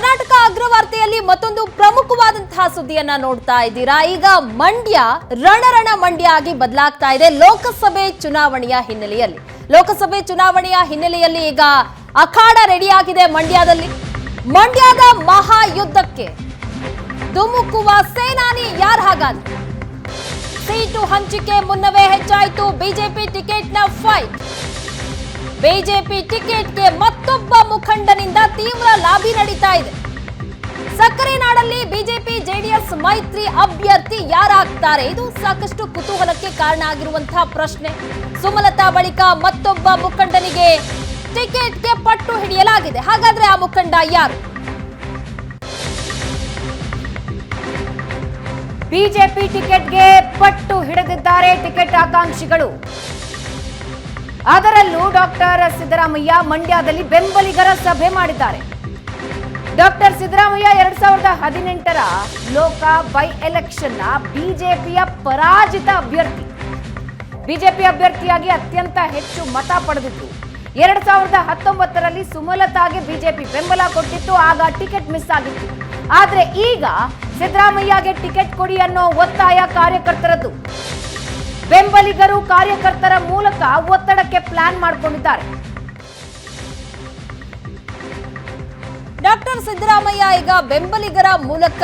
ಕರ್ನಾಟಕ ಅಗ್ರವಾರ್ತೆಯಲ್ಲಿ ಮತ್ತೊಂದು ಪ್ರಮುಖವಾದಂತಹ ಸುದ್ದಿಯನ್ನ ನೋಡ್ತಾ ಇದ್ದೀರಾ? ಈಗ ಮಂಡ್ಯ, ರಣರಣ ಮಂಡ್ಯ ಆಗಿ ಬದಲಾಗ್ತಾ ಇದೆ ಲೋಕಸಭೆ ಚುನಾವಣೆಯ ಹಿನ್ನೆಲೆಯಲ್ಲಿ. ಲೋಕಸಭೆ ಚುನಾವಣೆಯ ಹಿನ್ನೆಲೆಯಲ್ಲಿ ಈಗ ಅಖಾಡ ರೆಡಿಯಾಗಿದೆ ಮಂಡ್ಯದಲ್ಲಿ. ಮಂಡ್ಯದ ಮಹಾಯುದ್ಧಕ್ಕೆ ಧುಮುಕುವ ಸೇನಾನಿ ಯಾರು ಹಾಗಾದ್ರೆ? ಸೀಟು ಹಂಚಿಕೆ ಮುನ್ನವೇ ಹೆಚ್ಚಾಯಿತು, ಬಿಜೆಪಿ ಟಿಕೆಟ್ನ ಫೈಟ್. ಬಿಜೆಪಿ ಟಿಕೆಟ್ಗೆ ಮತ್ತೊಬ್ಬ ಮುಖಂಡನಿಂದ ತೀವ್ರ ಲಾಬಿ ನಡೀತಾ ಇದೆ. ಸಕ್ಕರೆ ನಾಡಲ್ಲಿ ಬಿಜೆಪಿ ಜೆಡಿಎಸ್ ಮೈತ್ರಿ ಅಭ್ಯರ್ಥಿ ಯಾರಾಗ್ತಾರೆ? ಇದು ಸಾಕಷ್ಟು ಕುತೂಹಲಕ್ಕೆ ಕಾರಣ ಆಗಿರುವಂತಹ ಪ್ರಶ್ನೆ. ಸುಮಲತಾ ಬಳಿಕ ಮತ್ತೊಬ್ಬ ಮುಖಂಡನಿಗೆ ಟಿಕೆಟ್ಗೆ ಪಟ್ಟು ಹಿಡಿಯಲಾಗಿದೆ. ಹಾಗಾದ್ರೆ ಆ ಮುಖಂಡ ಯಾರು? ಬಿಜೆಪಿ ಟಿಕೆಟ್ಗೆ ಪಟ್ಟು ಹಿಡಿದಿದ್ದಾರೆ ಟಿಕೆಟ್ ಆಕಾಂಕ್ಷಿಗಳು. ಅದರಲ್ಲೂ ಡಾಕ್ಟರ್ ಸಿದ್ದರಾಮಯ್ಯ ಮಂಡ್ಯದಲ್ಲಿ ಬೆಂಬಲಿಗರ ಸಭೆ ಮಾಡಿದ್ದಾರೆ. ಡಾಕ್ಟರ್ ಸಿದ್ದರಾಮಯ್ಯ ಎರಡ್ ಸಾವಿರದ ಹದಿನೆಂಟರ ಲೋಕ ಬೈ ಎಲೆಕ್ಷನ್ನ ಬಿಜೆಪಿಯ ಪರಾಜಿತ ಅಭ್ಯರ್ಥಿ. ಬಿಜೆಪಿ ಅಭ್ಯರ್ಥಿಯಾಗಿ ಅತ್ಯಂತ ಹೆಚ್ಚು ಮತ ಪಡೆದಿತ್ತು ಎರಡ್ ಸಾವಿರದ ಹತ್ತೊಂಬತ್ತರಲ್ಲಿ ಸುಮಲತಾಗೆ ಬಿಜೆಪಿ ಬೆಂಬಲ ಕೊಟ್ಟಿತ್ತು, ಆಗ ಟಿಕೆಟ್ ಮಿಸ್ ಆಗಿತ್ತು. ಆದ್ರೆ ಈಗ ಸಿದ್ದರಾಮಯ್ಯಗೆ ಟಿಕೆಟ್ ಕೊಡಿ ಅನ್ನೋ ಒತ್ತಾಯ ಕಾರ್ಯಕರ್ತರದ್ದು. ಬೆಂಬಲಿಗರು ಕಾರ್ಯಕರ್ತರ ಮೂಲಕ ಒತ್ತಡಕ್ಕೆ ಪ್ಲಾನ್ ಮಾಡಿಕೊಂಡಿದ್ದಾರೆ. ಡಾಕ್ಟರ್ ಸಿದ್ದರಾಮಯ್ಯ ಈಗ ಬೆಂಬಲಿಗರ ಮೂಲಕ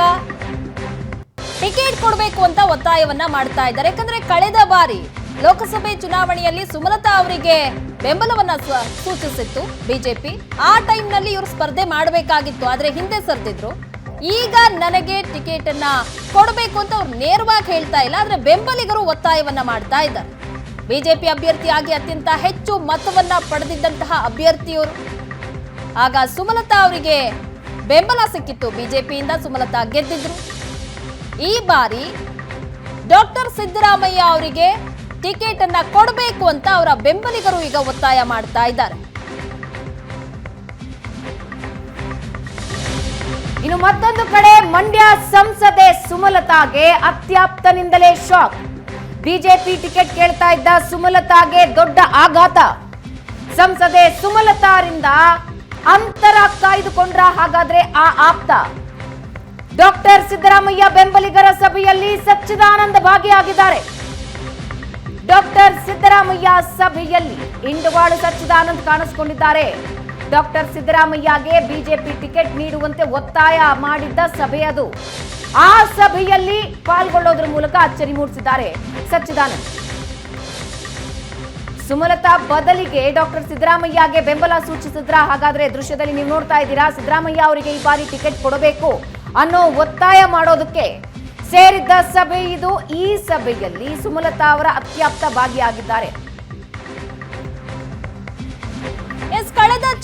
ಟಿಕೆಟ್ ಕೊಡಬೇಕು ಅಂತ ಒತ್ತಾಯವನ್ನ ಮಾಡ್ತಾ ಇದ್ದಾರೆ. ಯಾಕಂದ್ರೆ ಕಳೆದ ಬಾರಿ ಲೋಕಸಭೆ ಚುನಾವಣೆಯಲ್ಲಿ ಸುಮಲತಾ ಅವರಿಗೆ ಬೆಂಬಲವನ್ನ ಸೂಚಿಸಿತ್ತು ಬಿಜೆಪಿ. ಆ ಟೈಮ್ನಲ್ಲಿ ಇವರು ಸ್ಪರ್ಧೆ ಮಾಡಬೇಕಾಗಿತ್ತು, ಆದ್ರೆ ಹಿಂದೆ ಸರ್ದಿದ್ರು. ಈಗ ನನಗೆ ಟಿಕೆಟ್ ಅನ್ನ ಕೊಡಬೇಕು ಅಂತ ಅವ್ರು ನೇರವಾಗಿ ಹೇಳ್ತಾ ಇಲ್ಲ, ಆದ್ರೆ ಬೆಂಬಲಿಗರು ಒತ್ತಾಯವನ್ನ ಮಾಡ್ತಾ ಇದ್ದಾರೆ. ಬಿಜೆಪಿ ಅಭ್ಯರ್ಥಿಯಾಗಿ ಅತ್ಯಂತ ಹೆಚ್ಚು ಮತವನ್ನ ಪಡೆದಿದ್ದಂತಹ ಅಭ್ಯರ್ಥಿಯವರು. ಆಗ ಸುಮಲತಾ ಅವರಿಗೆ ಬೆಂಬಲ ಸಿಕ್ಕಿತ್ತು. ಬಿಜೆಪಿಯಿಂದ ಸುಮಲತಾ ಗೆದ್ದಿದ್ರು. ಈ ಬಾರಿ ಡಾಕ್ಟರ್ ಸಿದ್ದರಾಮಯ್ಯ ಅವರಿಗೆ ಟಿಕೆಟ್ ಅನ್ನ ಕೊಡಬೇಕು ಅಂತ ಅವರ ಬೆಂಬಲಿಗರು ಈಗ ಒತ್ತಾಯ ಮಾಡ್ತಾ ಇದ್ದಾರೆ. ಇನ್ನು ಮತ್ತೊಂದು ಕಡೆ ಮಂಡ್ಯ ಸಂಸದೆ ಸುಮಲತಾಗೆ ಅತ್ಯಾಪ್ತನಿಂದಲೇ ಶಾಕ್. ಬಿಜೆಪಿ ಟಿಕೆಟ್ ಕೇಳ್ತಾ ಇದ್ದ ಸುಮಲತಾಗೆ ದೊಡ್ಡ ಆಘಾತ. ಸಂಸದೆ ಸುಮಲತಾರಿಂದ ಅಂತರ ಕಾಯ್ದುಕೊಂಡ್ರ ಹಾಗಾದ್ರೆ ಆ ಆಪ್ತ. ಡಾಕ್ಟರ್ ಸಿದ್ದರಾಮಯ್ಯ ಬೆಂಬಲಿಗರ ಸಭೆಯಲ್ಲಿ ಸಚ್ಚಿದಾನಂದ ಭಾಗಿಯಾಗಿದ್ದಾರೆ. ಡಾಕ್ಟರ್ ಸಿದ್ದರಾಮಯ್ಯ ಸಭೆಯಲ್ಲಿ ಇಂಡುವಾಳು ಸಚ್ಚಿದಾನಂದ್ ಕಾಣಿಸಿಕೊಂಡಿದ್ದಾರೆ. ಡಾಕ್ಟರ್ ಸಿದ್ದರಾಮಯ್ಯಗೆ ಬಿಜೆಪಿ ಟಿಕೆಟ್ ನೀಡುವಂತೆ ಒತ್ತಾಯ ಮಾಡಿದ್ದ ಸಭೆ ಅದು. ಆ ಸಭೆಯಲ್ಲಿ ಪಾಲ್ಗೊಳ್ಳೋದ್ರ ಮೂಲಕ ಅಚ್ಚರಿ ಮೂಡಿಸಿದ್ದಾರೆ ಸಚ್ಚಿದಾನಂದ್. ಸುಮಲತಾ ಬದಲಿಗೆ ಡಾಕ್ಟರ್ ಸಿದ್ದರಾಮಯ್ಯಗೆ ಬೆಂಬಲ ಸೂಚಿಸಿದ್ರ. ಹಾಗಾದ್ರೆ ದೃಶ್ಯದಲ್ಲಿ ನೀವು ನೋಡ್ತಾ ಇದ್ದೀರಾ, ಸಿದ್ದರಾಮಯ್ಯ ಅವರಿಗೆ ಈ ಬಾರಿ ಟಿಕೆಟ್ ಕೊಡಬೇಕು ಅನ್ನೋ ಒತ್ತಾಯ ಮಾಡೋದಕ್ಕೆ ಸೇರಿದ್ದ ಸಭೆ ಇದು. ಈ ಸಭೆಯಲ್ಲಿ ಸುಮಲತಾ ಅವರ ಅತ್ಯಾಪ್ತ ಭಾಗಿಯಾಗಿದ್ದಾರೆ.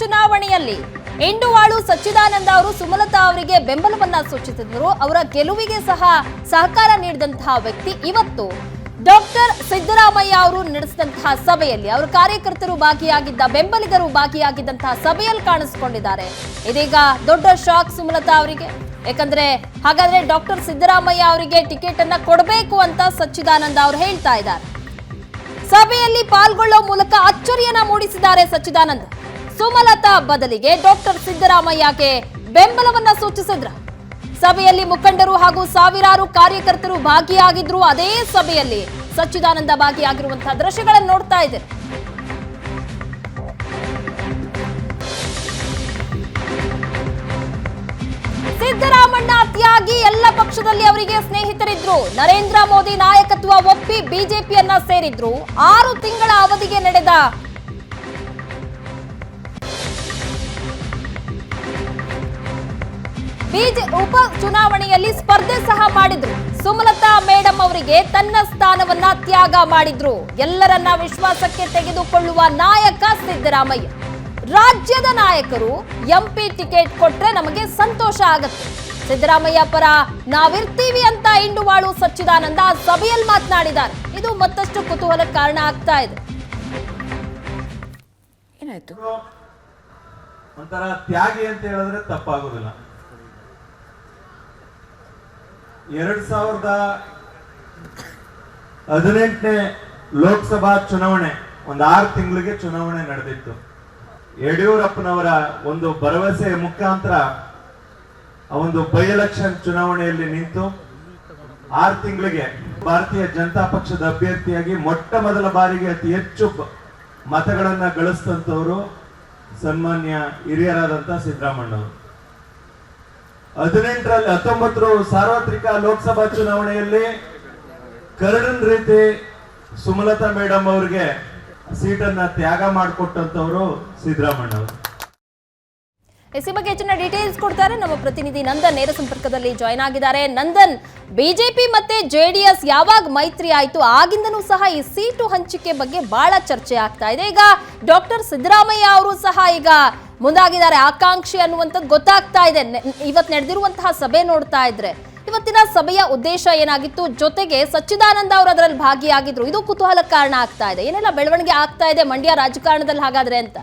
ಚುನಾವಣೆಯಲ್ಲಿ ಇಂಡುವಾಳು ಸಚ್ಚಿದಾನಂದ ಅವರು ಸುಮಲತಾ ಅವರಿಗೆ ಬೆಂಬಲವನ್ನ ಸೂಚಿಸಿದರು. ಅವರ ಗೆಲುವಿಗೆ ಸಹ ಸಹಕಾರ ನೀಡಿದಂತಹ ವ್ಯಕ್ತಿ ಇವತ್ತು ಡಾಕ್ಟರ್ ಸಿದ್ದರಾಮಯ್ಯ ಅವರು ನಡೆಸಿದಂತಹ ಸಭೆಯಲ್ಲಿ ಅವರ ಕಾರ್ಯಕರ್ತರು ಭಾಗಿಯಾಗಿದ್ದ, ಬೆಂಬಲಿಗರು ಭಾಗಿಯಾಗಿದ್ದಂತಹ ಸಭೆಯಲ್ಲಿ ಕಾಣಿಸಿಕೊಂಡಿದ್ದಾರೆ. ಇದೀಗ ದೊಡ್ಡ ಶಾಕ್ ಸುಮಲತಾ ಅವರಿಗೆ. ಯಾಕಂದ್ರೆ ಹಾಗಾದ್ರೆ ಡಾಕ್ಟರ್ ಸಿದ್ದರಾಮಯ್ಯ ಅವರಿಗೆ ಟಿಕೆಟ್ ಅನ್ನ ಕೊಡಬೇಕು ಅಂತ ಸಚ್ಚಿದಾನಂದ ಅವರು ಹೇಳ್ತಾ ಇದ್ದಾರೆ. ಸಭೆಯಲ್ಲಿ ಪಾಲ್ಗೊಳ್ಳೋ ಮೂಲಕ ಅಚ್ಚರಿಯನ್ನ ಮೂಡಿಸಿದ್ದಾರೆ ಸಚ್ಚಿದಾನಂದ್. ಸುಮಲತಾ ಬದಲಿಗೆ ಡಾಕ್ಟರ್ ಸಿದ್ದರಾಮಯ್ಯಗೆ ಬೆಂಬಲವನ್ನ ಸೂಚಿಸಿದ್ರ. ಸಭೆಯಲ್ಲಿ ಮುಖಂಡರು ಹಾಗೂ ಸಾವಿರಾರು ಕಾರ್ಯಕರ್ತರು ಭಾಗಿಯಾಗಿದ್ರು. ಅದೇ ಸಭೆಯಲ್ಲಿ ಸಚ್ಚಿದಾನಂದ ಭಾಗಿಯಾಗಿರುವಂತಹ ದೃಶ್ಯಗಳನ್ನು ನೋಡ್ತಾ ಇದ್ದಾರೆ. ಸಿದ್ದರಾಮಣ್ಣ ತ್ಯಾಗಿ ಎಲ್ಲ ಪಕ್ಷದಲ್ಲಿ ಅವರಿಗೆ ಸ್ನೇಹಿತರಿದ್ರು. ನರೇಂದ್ರ ಮೋದಿ ನಾಯಕತ್ವ ಒಪ್ಪಿ ಬಿಜೆಪಿಯನ್ನ ಸೇರಿದ್ರು. ಆರು ತಿಂಗಳ ಅವಧಿಗೆ ನಡೆದ ಬಿಜೆ ಉಪ ಚುನಾವಣೆಯಲ್ಲಿ ಸ್ಪರ್ಧೆ ಸಹ ಮಾಡಿದ್ರು. ಸುಮಲತಾ ಮೇಡಮ್ ಅವರಿಗೆ ತನ್ನ ಸ್ಥಾನವನ್ನ ತ್ಯಾಗ ಮಾಡಿದ್ರು. ಎಲ್ಲರನ್ನ ವಿಶ್ವಾಸಕ್ಕೆ ತೆಗೆದುಕೊಳ್ಳುವ ನಾಯಕ ಸಿದ್ದರಾಮಯ್ಯ. ರಾಜ್ಯದ ನಾಯಕರು ಎಂಪಿ ಟಿಕೆಟ್ ಕೊಟ್ರೆ ನಮಗೆ ಸಂತೋಷ ಆಗತ್ತೆ. ಸಿದ್ದರಾಮಯ್ಯ ಪರ ನಾವಿರ್ತೀವಿ ಅಂತ ಇಂಡುವಾಳು ಸಚ್ಚಿದಾನಂದ ಸಭೆಯಲ್ಲಿ ಮಾತನಾಡಿದ್ದಾರೆ. ಇದು ಮತ್ತಷ್ಟು ಕುತೂಹಲ ಕಾರಣ ಆಗ್ತಾ ಇದೆ. ಏನಾಯ್ತು? ಒಂಥರ ತ್ಯಾಗಿ ಅಂತ ಹೇಳಿದ್ರೆ ತಪ್ಪಾಗೋದಿಲ್ಲ. ಎರಡ್ ಸಾವಿರದ ಹದಿನೆಂಟನೇ ಲೋಕಸಭಾ ಚುನಾವಣೆ, ಒಂದು ಆರು ತಿಂಗಳಿಗೆ ಚುನಾವಣೆ ನಡೆದಿತ್ತು. ಯಡಿಯೂರಪ್ಪನವರ ಒಂದು ಭರವಸೆ ಮುಖಾಂತರ ಆ ಒಂದು ಬೈ ಎಲೆಕ್ಷನ್ ಚುನಾವಣೆಯಲ್ಲಿ ನಿಂತು ಆರು ತಿಂಗಳಿಗೆ ಭಾರತೀಯ ಜನತಾ ಪಕ್ಷದ ಅಭ್ಯರ್ಥಿಯಾಗಿ ಮೊಟ್ಟ ಮೊದಲ ಬಾರಿಗೆ ಅತಿ ಹೆಚ್ಚು ಮತಗಳನ್ನು ಗಳಿಸಿದಂಥವರು ಸನ್ಮಾನ್ಯ ಹಿರಿಯರಾದಂಥ ಸಿದ್ದರಾಮಣ್ಣ ಅವರು. ಹದಿನೆಂಟರಲ್ಲಿ ಹತ್ತೊಂಬತ್ತರ ಸಾರ್ವತ್ರಿಕ ಲೋಕಸಭಾ ಚುನಾವಣೆಯಲ್ಲಿ ಕರಡಿನ ರೀತಿ ಸುಮಲತಾ ಮೇಡಮ್ ಅವರಿಗೆ ಸೀಟನ್ನ ತ್ಯಾಗ ಮಾಡಿಕೊಟ್ಟಂತವರು ಸಿದ್ದರಾಮಣ್ಣ ಅವರು. ಈ ಬಗ್ಗೆ ಹೆಚ್ಚಿನ ಡೀಟೇಲ್ಸ್ ಕೊಡ್ತಾರೆ. ನಮ್ಮ ಪ್ರತಿನಿಧಿ ನಂದನ್ ನೇರ ಸಂಪರ್ಕದಲ್ಲಿ ಜಾಯ್ನ್ ಆಗಿದ್ದಾರೆ. ನಂದನ್ ಬಿಜೆಪಿ ಮತ್ತೆ ಜೆಡಿಎಸ್ ಯಾವಾಗ ಮೈತ್ರಿ ಆಯ್ತು? ಆಗಿಂದನೂ ಸಹ ಈ ಸೀಟು ಹಂಚಿಕೆ ಬಗ್ಗೆ ಬಹಳ ಚರ್ಚೆ ಆಗ್ತಾ ಇದೆ. ಈಗ ಡಾಕ್ಟರ್ ಸಿದ್ದರಾಮಯ್ಯ ಅವರು ಸಹ ಈಗ ಮುಂದಾಗಿದ್ದಾರೆ. ಆಕಾಂಕ್ಷಿ ಅನ್ನುವಂಥದ್ದು ಗೊತ್ತಾಗ್ತಾ ಇದೆ. ಇವತ್ತು ನಡೆದಿರುವಂತಹ ಸಭೆ ನೋಡ್ತಾ ಇದ್ರೆ ಇವತ್ತಿನ ಸಭೆಯ ಉದ್ದೇಶ ಏನಾಗಿತ್ತು? ಜೊತೆಗೆ ಸಚ್ಚಿದಾನಂದ ಅವರು ಅದರಲ್ಲಿ ಭಾಗಿಯಾಗಿದ್ರು. ಇದು ಕುತೂಹಲ ಕಾರಣ ಆಗ್ತಾ ಇದೆ. ಏನೆಲ್ಲ ಬೆಳವಣಿಗೆ ಆಗ್ತಾ ಇದೆ ಮಂಡ್ಯ ರಾಜಕಾರಣದಲ್ಲಿ ಹಾಗಾದ್ರೆ ಅಂತ?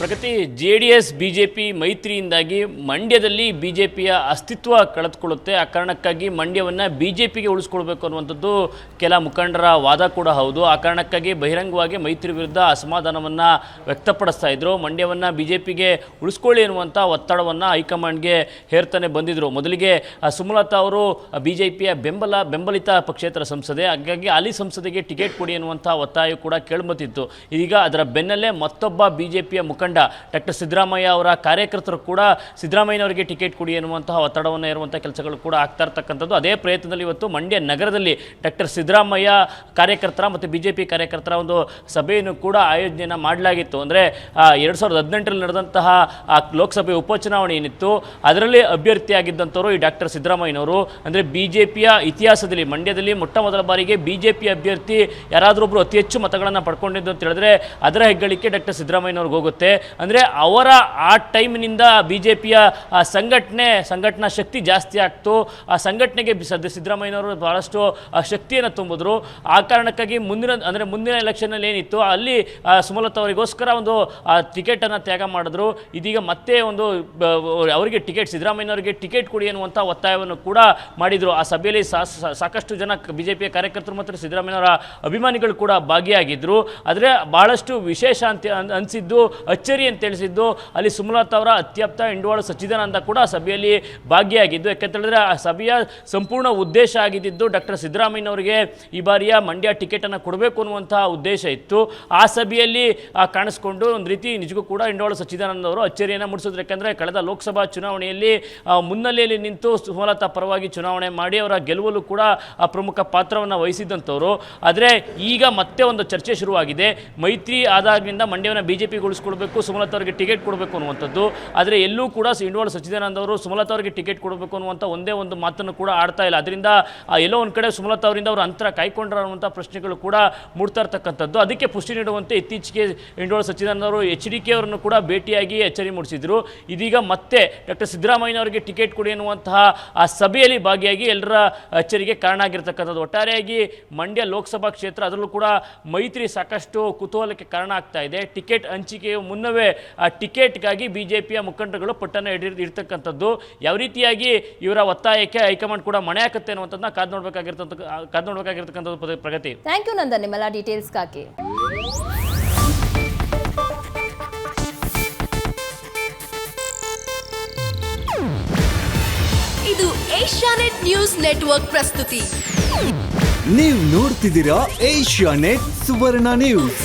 Pragati J D S B ಮೈತ್ರಿಯಿಂದಾಗಿ ಮಂಡ್ಯದಲ್ಲಿ ಬಿ ಜೆ ಪಿಯ ಅಸ್ತಿತ್ವ ಕಳೆದುಕೊಳ್ಳುತ್ತೆ. ಆ ಕಾರಣಕ್ಕಾಗಿ ಮಂಡ್ಯವನ್ನು ಬಿ ಜೆ ಪಿಗೆ ಉಳಿಸ್ಕೊಳ್ಬೇಕು ಅನ್ನುವಂಥದ್ದು ಕೆಲ ಮುಖಂಡರ ವಾದ ಕೂಡ ಹೌದು. ಆ ಕಾರಣಕ್ಕಾಗಿ ಬಹಿರಂಗವಾಗಿ ಮೈತ್ರಿ ವಿರುದ್ಧ ಅಸಮಾಧಾನವನ್ನು ವ್ಯಕ್ತಪಡಿಸ್ತಾ ಇದ್ರು. ಮಂಡ್ಯವನ್ನು ಬಿ ಜೆ ಪಿಗೆ ಉಳಿಸ್ಕೊಳ್ಳಿ ಅನ್ನುವಂಥ ಒತ್ತಡವನ್ನು ಹೈಕಮಾಂಡ್ಗೆ ಹೇರ್ತಾನೆ ಬಂದಿದ್ರು. ಮೊದಲಿಗೆ ಸುಮಲತಾ ಅವರು ಬಿ ಜೆ ಬೆಂಬಲ, ಬೆಂಬಲಿತ ಪಕ್ಷೇತರ ಸಂಸದೆ. ಹಾಗಾಗಿ ಅಲ್ಲಿ ಸಂಸದೆಗೆ ಟಿಕೆಟ್ ಕೊಡಿ ಅನ್ನುವಂಥ ಒತ್ತಾಯ ಕೂಡ ಕೇಳ್ಬತ್ತಿತ್ತು. ಈಗ ಅದರ ಬೆನ್ನಲ್ಲೇ ಮತ್ತೊಬ್ಬ ಬಿ ಜೆ ಮುಖಂಡ ಡಾಕ್ಟರ್ ಸಿದ್ದರಾಮಯ್ಯ ಅವರ ಕಾರ್ಯಕರ್ತರು ಕೂಡ ಸಿದ್ದರಾಮಯ್ಯನವರಿಗೆ ಟಿಕೆಟ್ ಕೊಡಿ ಎನ್ನುವಂತಹ ಒತ್ತಡವನ್ನು ಇರುವಂಥ ಕೆಲಸಗಳು ಕೂಡ ಆಗ್ತಾ ಇರ್ತಕ್ಕಂಥದ್ದು. ಅದೇ ಪ್ರಯತ್ನದಲ್ಲಿ ಇವತ್ತು ಮಂಡ್ಯ ನಗರದಲ್ಲಿ ಡಾಕ್ಟರ್ ಸಿದ್ದರಾಮಯ್ಯ ಕಾರ್ಯಕರ್ತರ ಮತ್ತು ಬಿ ಜೆ ಪಿ ಕಾರ್ಯಕರ್ತರ ಒಂದು ಸಭೆಯನ್ನು ಕೂಡ ಆಯೋಜನೆಯನ್ನು ಮಾಡಲಾಗಿತ್ತು. ಅಂದರೆ ಎರಡು ಸಾವಿರದ ಹದಿನೆಂಟರಲ್ಲಿ ನಡೆದಂತಹ ಲೋಕಸಭೆ ಉಪಚುನಾವಣೆ ಏನಿತ್ತು, ಅದರಲ್ಲಿ ಅಭ್ಯರ್ಥಿಯಾಗಿದ್ದಂಥವರು ಈ ಡಾಕ್ಟರ್ ಸಿದ್ದರಾಮಯ್ಯನವರು. ಅಂದರೆ ಬಿ ಜೆ ಪಿಯ ಇತಿಹಾಸದಲ್ಲಿ, ಮಂಡ್ಯದಲ್ಲಿ ಮೊಟ್ಟ ಮೊದಲ ಬಾರಿಗೆ ಬಿ ಜೆ ಪಿ ಅಭ್ಯರ್ಥಿ ಯಾರಾದರೂ ಒಬ್ಬರು ಅತಿ ಹೆಚ್ಚು ಮತಗಳನ್ನು ಪಡ್ಕೊಂಡಿದ್ದು ಅಂತ ಹೇಳಿದ್ರೆ ಅದರ ಹೆಗ್ಗಳಿಕೆ ಡಾಕ್ಟರ್ ಸಿದ್ದರಾಮಯ್ಯನವ್ರಿಗೆ ಹೋಗುತ್ತೆ. ಅಂದರೆ ಅವರ ಆ ಟೈಮ್ನಿಂದ ಬಿ ಜೆ ಪಿಯ ಸಂಘಟನೆ ಸಂಘಟನಾ ಶಕ್ತಿ ಜಾಸ್ತಿ ಆಗ್ತು. ಆ ಸಂಘಟನೆಗೆ ಸಿದ್ದರಾಮಯ್ಯನವರು ಬಹಳಷ್ಟು ಆ, ಶಕ್ತಿಯನ್ನು ತುಂಬಿದ್ರು. ಆ ಕಾರಣಕ್ಕಾಗಿ ಮುಂದಿನ ಅಂದರೆ ಮುಂದಿನ ಎಲೆಕ್ಷನಲ್ಲಿ ಏನಿತ್ತು ಅಲ್ಲಿ ಸುಮಲತಾ ಅವರಿಗೋಸ್ಕರ ಒಂದು ಟಿಕೆಟನ್ನು ತ್ಯಾಗ ಮಾಡಿದ್ರು. ಇದೀಗ ಮತ್ತೆ ಒಂದು ಅವರಿಗೆ ಟಿಕೆಟ್ ಸಿದ್ದರಾಮಯ್ಯನವರಿಗೆ ಟಿಕೆಟ್ ಕೊಡಿ ಅನ್ನುವಂಥ ಒತ್ತಾಯವನ್ನು ಕೂಡ ಮಾಡಿದರು. ಆ ಸಭೆಯಲ್ಲಿ ಸಾಕಷ್ಟು ಜನ ಬಿ ಜೆ ಕಾರ್ಯಕರ್ತರು ಮತ್ತು ಸಿದ್ದರಾಮಯ್ಯನವರ ಅಭಿಮಾನಿಗಳು ಕೂಡ ಭಾಗಿಯಾಗಿದ್ದರು ಆದರೆ ಬಹಳಷ್ಟು ವಿಶೇಷ ಅಂತ ಅನಿಸಿದ್ದು ಅನಿಸಿದ್ದು ಅಚ್ಚರಿ ಅಂತ ತಿಳಿಸಿದ್ದು, ಅಲ್ಲಿ ಸುಮಲತಾ ಅವರ ಅತ್ಯಪ್ತ ಇಂಡವಾಳ ಸಚ್ಚಿದಾನಂದ ಕೂಡ ಸಭೆಯಲ್ಲಿ ಭಾಗಿಯಾಗಿದ್ದು ಯಾಕೆಂತೇಳಿದ್ರೆ ಆ ಸಭೆಯ ಸಂಪೂರ್ಣ ಉದ್ದೇಶ ಆಗಿದ್ದು ಡಾಕ್ಟರ್ ಸಿದ್ದರಾಮಯ್ಯನವರಿಗೆ ಈ ಬಾರಿಯ ಮಂಡ್ಯ ಟಿಕೆಟನ್ನು ಕೊಡಬೇಕು ಅನ್ನುವಂಥ ಉದ್ದೇಶ ಇತ್ತು. ಆ ಸಭೆಯಲ್ಲಿ ಕಾಣಿಸ್ಕೊಂಡು ಒಂದು ರೀತಿ ನಿಜಕ್ಕೂ ಕೂಡ ಇಂಡವಾಳ ಸಚ್ಚಿದಾನಂದ ಅವರು ಅಚ್ಚರಿಯನ್ನು ಮೂಡಿಸಿದ್ರು. ಯಾಕಂದರೆ ಕಳೆದ ಲೋಕಸಭಾ ಚುನಾವಣೆಯಲ್ಲಿ ಮುನ್ನೆಲೆಯಲ್ಲಿ ನಿಂತು ಸುಮಲತಾ ಪರವಾಗಿ ಚುನಾವಣೆ ಮಾಡಿ ಅವರ ಗೆಲುವಲ್ಲೂ ಕೂಡ ಆ ಪ್ರಮುಖ ಪಾತ್ರವನ್ನು ವಹಿಸಿದ್ದಂಥವರು. ಆದರೆ ಈಗ ಮತ್ತೆ ಒಂದು ಚರ್ಚೆ ಶುರುವಾಗಿದೆ. ಮೈತ್ರಿ ಆದಾಗಿನಿಂದ ಮಂಡ್ಯವನ್ನು ಬಿ ಉಳಿಸ್ಕೊಳ್ಬೇಕು ಸುಮಲತಾ ಅವರಿಗೆ ಟಿಕೆಟ್ ಕೊಡಬೇಕು ಅನ್ನುವಂಥದ್ದು. ಆದರೆ ಎಲ್ಲೂ ಕೂಡ ಇಂಡೋಳ ಸಚ್ಚಿದಾನಂದ ಅವರು ಸುಮಲತಾ ಅವರಿಗೆ ಟಿಕೆಟ್ ಕೊಡಬೇಕು ಅನ್ನುವಂಥ ಒಂದೇ ಒಂದು ಮಾತನ್ನು ಕೂಡ ಆಡ್ತಾ ಇಲ್ಲ. ಅದರಿಂದ ಎಲ್ಲೋ ಒಂದು ಕಡೆ ಸುಮಲತಾ ಅವರಿಂದ ಅವರು ಅಂತರ ಕಾಯ್ಕೊಂಡ್ರ ಅನ್ನುವಂಥ ಪ್ರಶ್ನೆಗಳು ಕೂಡ ಮೂಡ್ತಾ ಇರ್ತಕ್ಕಂಥದ್ದು. ಅದಕ್ಕೆ ಪುಷ್ಟಿ ನೀಡುವಂತೆ ಇತ್ತೀಚೆಗೆ ಇಂಡೋಳ ಸಚ್ಚಿದಾನಂದ ಅವರು ಎಚ್ ಡಿ ಕೆ ಅವರನ್ನು ಕೂಡ ಭೇಟಿಯಾಗಿ ಎಚ್ಚರಿ ಮೂಡಿಸಿದರು. ಇದೀಗ ಮತ್ತೆ ಡಾಕ್ಟರ್ ಸಿದ್ದರಾಮಯ್ಯ ಅವರಿಗೆ ಟಿಕೆಟ್ ಕೊಡಿ ಎನ್ನುವಂತಹ ಆ, ಸಭೆಯಲ್ಲಿ ಭಾಗಿಯಾಗಿ ಎಲ್ಲರ ಅಚ್ಚರಿಗೆ ಕಾರಣ ಆಗಿರ್ತಕ್ಕಂಥದ್ದು ಒಟ್ಟಾರೆಯಾಗಿ ಮಂಡ್ಯ ಲೋಕಸಭಾ ಕ್ಷೇತ್ರ ಅದರಲ್ಲೂ ಕೂಡ ಮೈತ್ರಿ ಸಾಕಷ್ಟು ಕುತೂಹಲಕ್ಕೆ ಕಾರಣ ಆಗ್ತಾ ಇದೆ. ಟಿಕೆಟ್ ಹಂಚಿಕೆಯ ಮುನ್ನವೇ ಆ ಟಿಕೆಟ್ಗಾಗಿ ಬಿ ಜೆ ಪಿಯ ಮುಖಂಡರುಗಳು ಪಟ್ಟನ್ನು ಹಿಡಿದು ಇರ್ತಕ್ಕಂಥದ್ದು ಯಾವ ರೀತಿಯಾಗಿ ಇವರ ಒತ್ತಾಯಕ್ಕೆ ಹೈಕಮಾಂಡ್ ಕೂಡ ಮಣೆ ಹಾಕುತ್ತೆ ಅನ್ನುವಂಥದ್ದನ್ನ ಕಾದು ನೋಡ್ಬೇಕಾಗಿರ್ತಕ್ಕಂಥ ಕಾದು ನೋಡ್ಬೇಕಾಗಿರ್ತಕ್ಕಂಥದ್ದು ಪ್ರಗತಿ. ಥ್ಯಾಂಕ್ ಯು ನಂದನ್ ನಿಮ್ಮೆಲ್ಲ ಡೀಟೇಲ್ಸ್ಗಾಗಿ ಇದು ಏಷ್ಯಾನೆಟ್ ನ್ಯೂಸ್ ನೆಟ್ವರ್ಕ್ ಪ್ರಸ್ತುತಿ. ನೀವು ನೋಡ್ತಿದ್ದೀರಾ ಏಷ್ಯಾನೆಟ್ ಸುವರ್ಣ ನ್ಯೂಸ್.